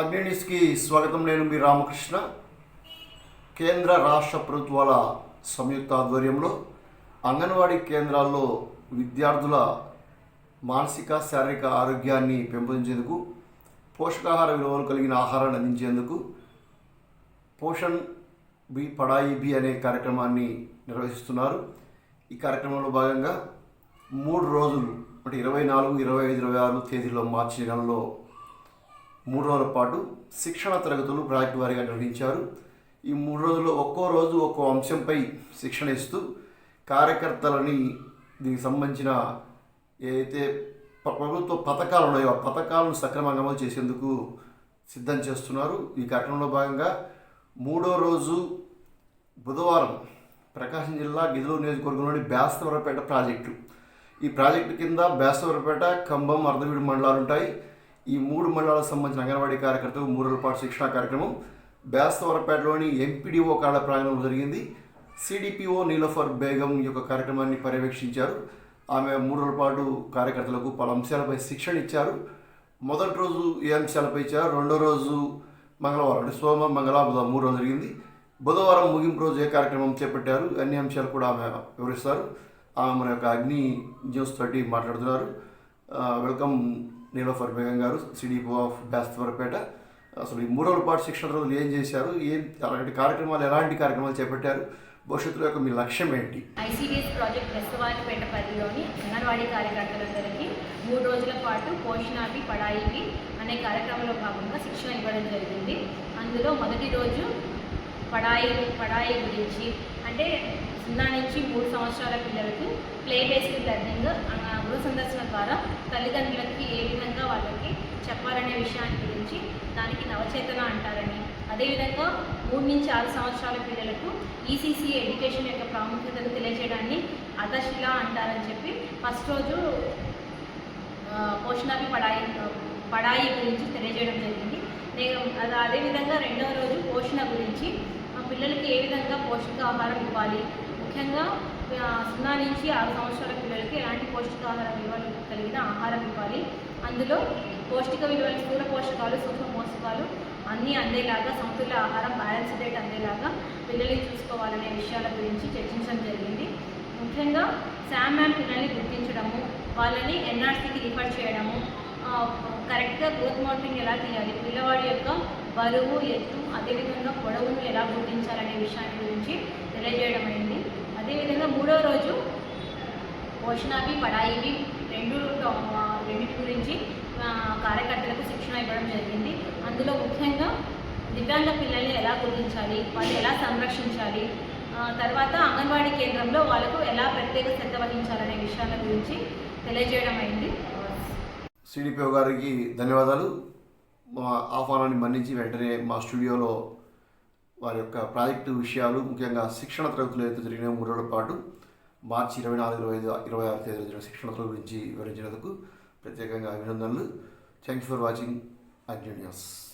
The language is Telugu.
అగ్నిన్యూస్కి స్వాగతం నేను మీ రామకృష్ణ. కేంద్ర రాష్ట్ర ప్రభుత్వాల సంయుక్త ఆధ్వర్యంలో అంగన్వాడీ కేంద్రాల్లో విద్యార్థుల మానసిక శారీరక ఆరోగ్యాన్ని పెంపొందించేందుకు పోషకాహార విలువలు కలిగిన ఆహారాన్ని అందించేందుకు పోషణ్ బి పడాయి బి అనే కార్యక్రమాన్ని నిర్వహిస్తున్నారు. ఈ కార్యక్రమంలో భాగంగా మూడు రోజులు అంటే ఇరవై నాలుగు ఇరవై ఐదు ఇరవై ఆరు తేదీలో మార్చి నెలలో మూడు రోజుల పాటు శిక్షణ తరగతులు ప్రాజెక్ట్ వారిగా నిర్వహించారు. ఈ మూడు రోజుల్లో ఒక్కో రోజు ఒక్కో అంశంపై శిక్షణ ఇస్తూ కార్యకర్తలని దీనికి సంబంధించిన ఏదైతే ప్రభుత్వ పథకాలు ఉన్నాయో ఆ పథకాలను సక్రమంగా అమలు చేసేందుకు సిద్ధం చేస్తున్నారు. ఈ కార్యక్రమంలో భాగంగా మూడో రోజు బుధవారం ప్రకాశం జిల్లా గిదులూరు నియోజకవర్గంలోని బేస్తవరపేట ప్రాజెక్టు. ఈ ప్రాజెక్టు కింద బేస్తవరపేట కంబం అర్ధవీడు మండలాలు ఉంటాయి ఈ మూడు మండలాలకు సంబంధించిన అంగన్వాడీ కార్యకర్తలు మూడు రోజుల పాటు శిక్షణా కార్యక్రమం. బేస్తవరపేటలోని ఎంపీడీఓ కాళ్ళ ప్రాంగణంలో జరిగింది. సిడిపిఓ నీలోఫర్ బేగం ఈ యొక్క కార్యక్రమాన్ని పర్యవేక్షించారు. ఆమె మూడు రోజుల పాటు కార్యకర్తలకు పలు అంశాలపై శిక్షణ ఇచ్చారు. మొదటి రోజు ఏ అంశాలపై ఇచ్చారు రెండో రోజు మంగళవారం అంటే సోమ మంగళ బుధ మూడు రోజులు జరిగింది. బుధవారం ముగింపు రోజు ఏ కార్యక్రమం చేపట్టారు అన్ని అంశాలు కూడా ఆమె వివరిస్తారు. ఆమె మన యొక్క అగ్ని న్యూస్ తోటి మాట్లాడుతున్నారు. వెల్కమ్ నీలోఫర్ బేగం గారు సిడిపో ఆఫ్ బేస్తవరపేట. అసలు ఈ మూడు రోజుల పాటు శిక్షణ రోజులు ఏం చేశారు? ఏం అలాంటి కార్యక్రమాలు ఎలాంటి కార్యక్రమాలు చేపట్టారు? భవిష్యత్తులో యొక్క మీ లక్ష్యం ఏంటి? ఐసీడీఎస్ ప్రాజెక్ట్ బెస్తవారిపేట పరిధిలోని అంగన్వాడీ కార్యకర్తలందరికీ మూడు రోజుల పాటు పోషణాభి పడాయివి అనే కార్యక్రమంలో భాగంగా శిక్షణ ఇవ్వడం జరిగింది. అందులో మొదటి రోజు పడాయి పడాయి గురించి అంటే సున్నా నుంచి మూడు సంవత్సరాల పిల్లలకు ప్లే బేస్డ్ లెర్నింగ్ గృహ సందర్శన ద్వారా తల్లిదండ్రులకి ఏ విధంగా వాళ్ళకి చెప్పాలనే విషయాన్ని గురించి దానికి నవచేతన అంటారని. అదేవిధంగా మూడు నుంచి ఆరు సంవత్సరాల పిల్లలకు ఈసీసీ ఎడ్యుకేషన్ యొక్క ప్రాముఖ్యతను తెలియజేయడాన్ని అధశిల అంటారని చెప్పి ఫస్ట్ రోజు పోషణాభి పడాయి పడాయి గురించి తెలియజేయడం జరిగింది. నేను అదేవిధంగా రెండవ రోజు పోషణ గురించి పిల్లలకి ఏ విధంగా పోషకాహారం ఇవ్వాలి? ముఖ్యంగా సున్నా నుంచి ఆరు సంవత్సరాల పిల్లలకి ఎలాంటి పౌష్టికాహార విలువలు కలిగిన ఆహారం ఇవ్వాలి. అందులో పౌష్టిక విలువలు స్థూల పోషకాలు సూక్ష్మ పోషకాలు అన్నీ అందేలాగా సమతుల్య ఆహారం బ్యాలెన్స్ డేట్ అందేలాగా పిల్లల్ని చూసుకోవాలనే విషయాల గురించి చర్చించడం జరిగింది. ముఖ్యంగా శామ్ మ్యామ్ పిల్లల్ని గుర్తించడము వాళ్ళని ఎన్ఆర్సీకి రిఫర్ చేయడము కరెక్ట్గా గ్రోత్ మోటరింగ్ ఎలా తీయాలి పిల్లవాడి యొక్క బరువు ఎత్తు అదేవిధంగా పొడవును ఎలా గుర్తించాలనే విషయాన్ని గురించి తెలియజేయడం అయింది. అదేవిధంగా మూడో రోజు పోషణాభి పడాయివి రెండు రెండింటి గురించి కార్యకర్తలకు శిక్షణ ఇవ్వడం జరిగింది. అందులో ముఖ్యంగా దివ్యాంగ పిల్లల్ని ఎలా గుర్తించాలి వాళ్ళు ఎలా సంరక్షించాలి ఆ, తర్వాత అంగన్వాడీ కేంద్రంలో వాళ్ళకు ఎలా ప్రత్యేక శ్రద్ధ వహించాలనే విషయాల గురించి తెలియజేయడం అయింది. సిడిపిఓ గారికి ధన్యవాదాలు. మా ఆహ్వానాన్ని మన్నించి వెంటనే మా స్టూడియోలో వారి యొక్క ప్రాజెక్టు విషయాలు ముఖ్యంగా శిక్షణ తరగతులు అయితే జరిగిన మూడు రోజుల పాటు మార్చి ఇరవై నాలుగు ఇరవై ఐదు ఇరవై ఆరు తేదీన జరిగిన శిక్షణ తరగతుల గురించి వివరించినందుకు ప్రత్యేకంగా అభినందనలు. Thank you for watching Agni news